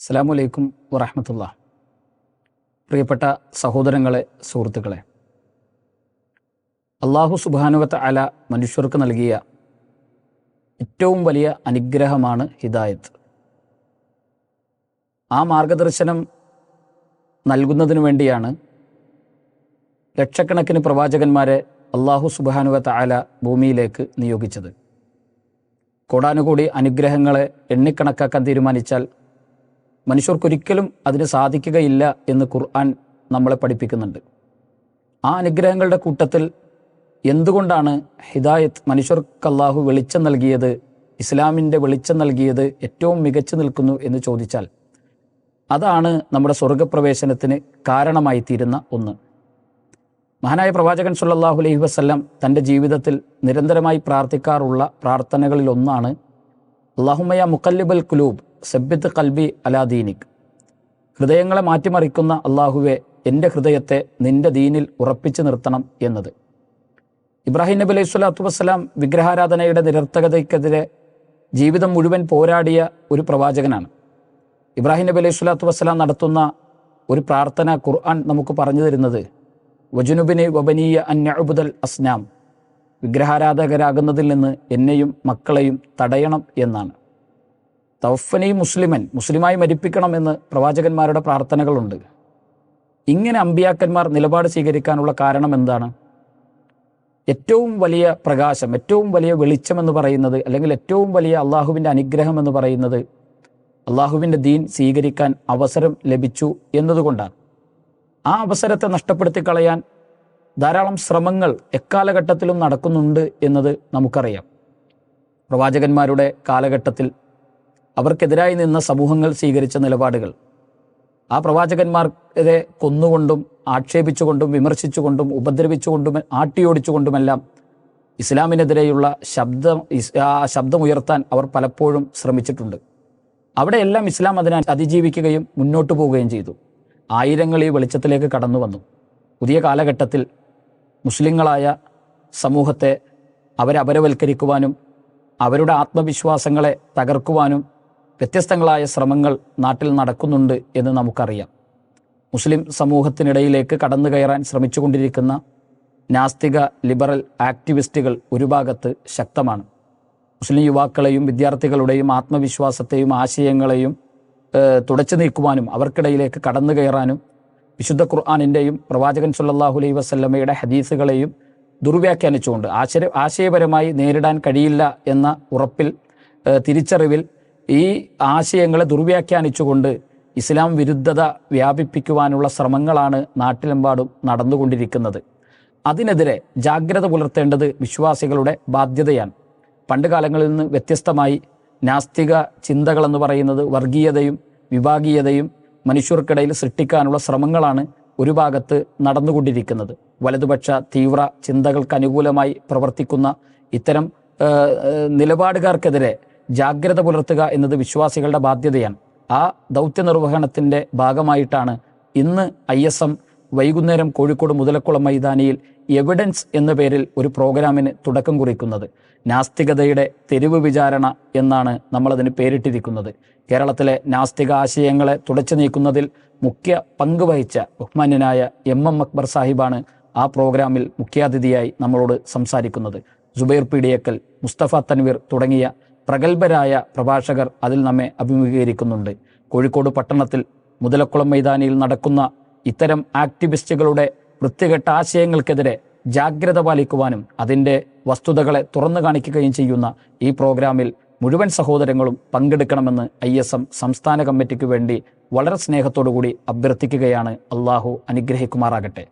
അസ്സാം വലൈക്കും വറഹമത്തുള്ള. പ്രിയപ്പെട്ട സഹോദരങ്ങളെ സുഹൃത്തുക്കളെ. അള്ളാഹു സുബാനുവത്ത് അല മനുഷ്യർക്ക് നൽകിയ ഏറ്റവും വലിയ അനുഗ്രഹമാണ് ഹിദായത്ത്. ആ മാർഗദർശനം നൽകുന്നതിനു വേണ്ടിയാണ് ലക്ഷക്കണക്കിന് പ്രവാചകന്മാരെ അള്ളാഹു സുബാനുവത്ത് അല ഭൂമിയിലേക്ക് നിയോഗിച്ചത്. കോടാനുകൂടി അനുഗ്രഹങ്ങളെ എണ്ണിക്കണക്കാക്കാൻ തീരുമാനിച്ചാൽ മനുഷ്യർക്കൊരിക്കലും അതിന് സാധിക്കുകയില്ല എന്ന് ഖുർആൻ നമ്മളെ പഠിപ്പിക്കുന്നുണ്ട്. ആ അനുഗ്രഹങ്ങളുടെ കൂട്ടത്തിൽ എന്തുകൊണ്ടാണ് ഹിദായത്ത് മനുഷ്യർക്ക് അള്ളാഹു വെളിച്ചം നൽകിയത് ഇസ്ലാമിന്റെ വെളിച്ചം നൽകിയത് ഏറ്റവും മികച്ചു നിൽക്കുന്നു എന്ന് ചോദിച്ചാൽ അതാണ് നമ്മുടെ സ്വർഗപ്രവേശനത്തിന് കാരണമായി തീരുന്ന ഒന്ന്. മഹാനായ പ്രവാചകൻ സുല്ലാഹു അലൈഹി വസ്ല്ലാം തന്റെ ജീവിതത്തിൽ നിരന്തരമായി പ്രാർത്ഥിക്കാറുള്ള പ്രാർത്ഥനകളിലൊന്നാണ് അള്ളാഹുമയ മുക്കല്ലിബൽ കുലൂബ് സബ്ബിത്ത് കൽബി അലാദീനിക് ഹൃദയങ്ങളെ മാറ്റിമറിക്കുന്ന അള്ളാഹുവെ എന്റെ ഹൃദയത്തെ നിന്റെ ദീനിൽ ഉറപ്പിച്ചു നിർത്തണം എന്നത്. ഇബ്രാഹിം നബി അലൈഹി സ്വലാത്തു വസ്സലാം വിഗ്രഹാരാധനയുടെ നിരർത്ഥകതയ്ക്കെതിരെ ജീവിതം മുഴുവൻ പോരാടിയ ഒരു പ്രവാചകനാണ്. ഇബ്രാഹിം നബി അലൈഹി സ്വലാത്തു വസ്സലാം നടത്തുന്ന ഒരു പ്രാർത്ഥന ഖുർആൻ നമുക്ക് പറഞ്ഞു തരുന്നത് വജുനുബിനെ വബനീയ അന്യഅബുദൽ അസ്നാം. വിഗ്രഹാരാധകരാകുന്നതിൽ നിന്ന് എന്നെയും മക്കളെയും തടയണം എന്നാണ്. തവഫനി മുസ്ലിമൻ മുസ്ലിമായി മരിപ്പിക്കണം എന്ന് പ്രവാചകന്മാരുടെ പ്രാർത്ഥനകളുണ്ട്. ഇങ്ങനെ അമ്പിയാക്കന്മാർ നിലപാട് സ്വീകരിക്കാനുള്ള കാരണം എന്താണ്? ഏറ്റവും വലിയ പ്രകാശം ഏറ്റവും വലിയ വെളിച്ചം എന്ന് പറയുന്നത് അല്ലെങ്കിൽ ഏറ്റവും വലിയ അള്ളാഹുവിന്റെ അനുഗ്രഹം എന്ന് പറയുന്നത് അള്ളാഹുവിന്റെ ദീൻ സ്വീകരിക്കാൻ അവസരം ലഭിച്ചു എന്നതുകൊണ്ടാണ്. ആ അവസരത്തെ നഷ്ടപ്പെടുത്തി കളയാൻ ധാരാളം ശ്രമങ്ങൾ എക്കാലഘട്ടത്തിലും നടക്കുന്നുണ്ട് എന്നത് നമുക്കറിയാം. പ്രവാചകന്മാരുടെ കാലഘട്ടത്തിൽ അവർക്കെതിരായി നിന്ന സമൂഹങ്ങൾ സ്വീകരിച്ച നിലപാടുകൾ. ആ പ്രവാചകന്മാർക്കെതിരെ കൊന്നുകൊണ്ടും ആക്ഷേപിച്ചുകൊണ്ടും വിമർശിച്ചുകൊണ്ടും ഉപദ്രവിച്ചുകൊണ്ടും ആട്ടിയോടിച്ചുകൊണ്ടുമെല്ലാം ഇസ്ലാമിനെതിരെയുള്ള ശബ്ദം ആ ശബ്ദമുയർത്താൻ അവർ പലപ്പോഴും ശ്രമിച്ചിട്ടുണ്ട്. അവിടെയെല്ലാം ഇസ്ലാം അതിനെ അതിജീവിക്കുകയും മുന്നോട്ട് പോവുകയും ചെയ്തു. ആയിരങ്ങൾ ഈ വെളിച്ചത്തിലേക്ക് കടന്നു വന്നു പുതിയ കാലഘട്ടത്തിൽ മുസ്ലിങ്ങളായ സമൂഹത്തെ അവരെ അവരുടെ ആത്മവിശ്വാസങ്ങളെ തകർക്കുവാനും വ്യത്യസ്തങ്ങളായ ശ്രമങ്ങൾ നാട്ടിൽ നടക്കുന്നുണ്ട് എന്ന് നമുക്കറിയാം. മുസ്ലിം സമൂഹത്തിനിടയിലേക്ക് കടന്നു കയറാൻ ശ്രമിച്ചുകൊണ്ടിരിക്കുന്ന നാസ്തിക ലിബറൽ ആക്ടിവിസ്റ്റുകൾ ഒരു ഭാഗത്ത് ശക്തമാണ്. മുസ്ലിം യുവാക്കളെയും വിദ്യാർത്ഥികളുടെയും ആത്മവിശ്വാസത്തെയും ആശയങ്ങളെയും തുടച്ചു നീക്കുവാനും അവർക്കിടയിലേക്ക് കടന്നു കയറാനും വിശുദ്ധ ഖുർആാനിന്റെയും പ്രവാചകൻ സുല്ലാഹു അലൈഹി വസ്ല്ലമയുടെ ഹദീസുകളെയും ദുർവ്യാഖ്യാനിച്ചുകൊണ്ട് ആശയ ആശയപരമായി നേരിടാൻ കഴിയില്ല എന്ന ഉറപ്പിൽ തിരിച്ചറിവിൽ ഈ ആശയങ്ങളെ ദുർവ്യാഖ്യാനിച്ചുകൊണ്ട് ഇസ്ലാം വിരുദ്ധത വ്യാപിപ്പിക്കുവാനുള്ള ശ്രമങ്ങളാണ് നാട്ടിലെമ്പാടും നടന്നുകൊണ്ടിരിക്കുന്നത്. അതിനെതിരെ ജാഗ്രത പുലർത്തേണ്ടത് വിശ്വാസികളുടെ ബാധ്യതയാണ്. പണ്ട് കാലങ്ങളിൽ നിന്ന് വ്യത്യസ്തമായി നാസ്തിക ചിന്തകളെന്ന് പറയുന്നത് വർഗീയതയും വിഭാഗീയതയും മനുഷ്യർക്കിടയിൽ സൃഷ്ടിക്കാനുള്ള ശ്രമങ്ങളാണ് ഒരു ഭാഗത്ത് നടന്നുകൊണ്ടിരിക്കുന്നത്. വലതുപക്ഷ തീവ്ര ചിന്തകൾക്ക് അനുകൂലമായി പ്രവർത്തിക്കുന്ന ഇത്തരം നിലപാടുകാർക്കെതിരെ ജാഗ്രത പുലർത്തുക എന്നത് വിശ്വാസികളുടെ ബാധ്യതയാണ്. ആ ദൗത്യ നിർവഹണത്തിന്റെ ഭാഗമായിട്ടാണ് ഇന്ന് ഐ എസ് എം വൈകുന്നേരം കോഴിക്കോട് മുതലക്കുളം മൈതാനിയിൽ എവിഡൻസ് എന്ന പേരിൽ ഒരു പ്രോഗ്രാമിന് തുടക്കം കുറിക്കുന്നത്. നാസ്തികതയുടെ തെരുവ് വിചാരണ എന്നാണ് നമ്മളതിന് പേരിട്ടിരിക്കുന്നത്. കേരളത്തിലെ നാസ്തിക ആശയങ്ങളെ തുടച്ചു നീക്കുന്നതിൽ മുഖ്യ പങ്ക് വഹിച്ച ബഹുമാന്യനായ എം എം അക്ബർ സാഹിബാണ് ആ പ്രോഗ്രാമിൽ മുഖ്യാതിഥിയായി നമ്മളോട് സംസാരിക്കുന്നത്. ജുബൈർ പീഡിയക്കൽ മുസ്തഫ തൻവീർ തുടങ്ങിയ പ്രഗത്ഭരായ പ്രഭാഷകർ അതിൽ നമ്മെ അഭിമുഖീകരിക്കുന്നുണ്ട്. കോഴിക്കോട് പട്ടണത്തിൽ മുതലക്കുളം മൈതാനിയിൽ നടക്കുന്ന ഇത്തരം ആക്ടിവിസ്റ്റുകളുടെ വൃത്തികെട്ട ആശയങ്ങൾക്കെതിരെ ജാഗ്രത പാലിക്കുവാനും അതിന്റെ വസ്തുതകളെ തുറന്നു കാണിക്കുകയും ചെയ്യുന്ന ഈ പ്രോഗ്രാമിൽ മുഴുവൻ സഹോദരങ്ങളും പങ്കെടുക്കണമെന്ന് ഐ എസ് എം സംസ്ഥാന കമ്മിറ്റിക്ക് വേണ്ടി വളരെ സ്നേഹത്തോടു കൂടി അഭ്യർത്ഥിക്കുകയാണ്. അള്ളാഹു അനുഗ്രഹിക്കുമാറാകട്ടെ.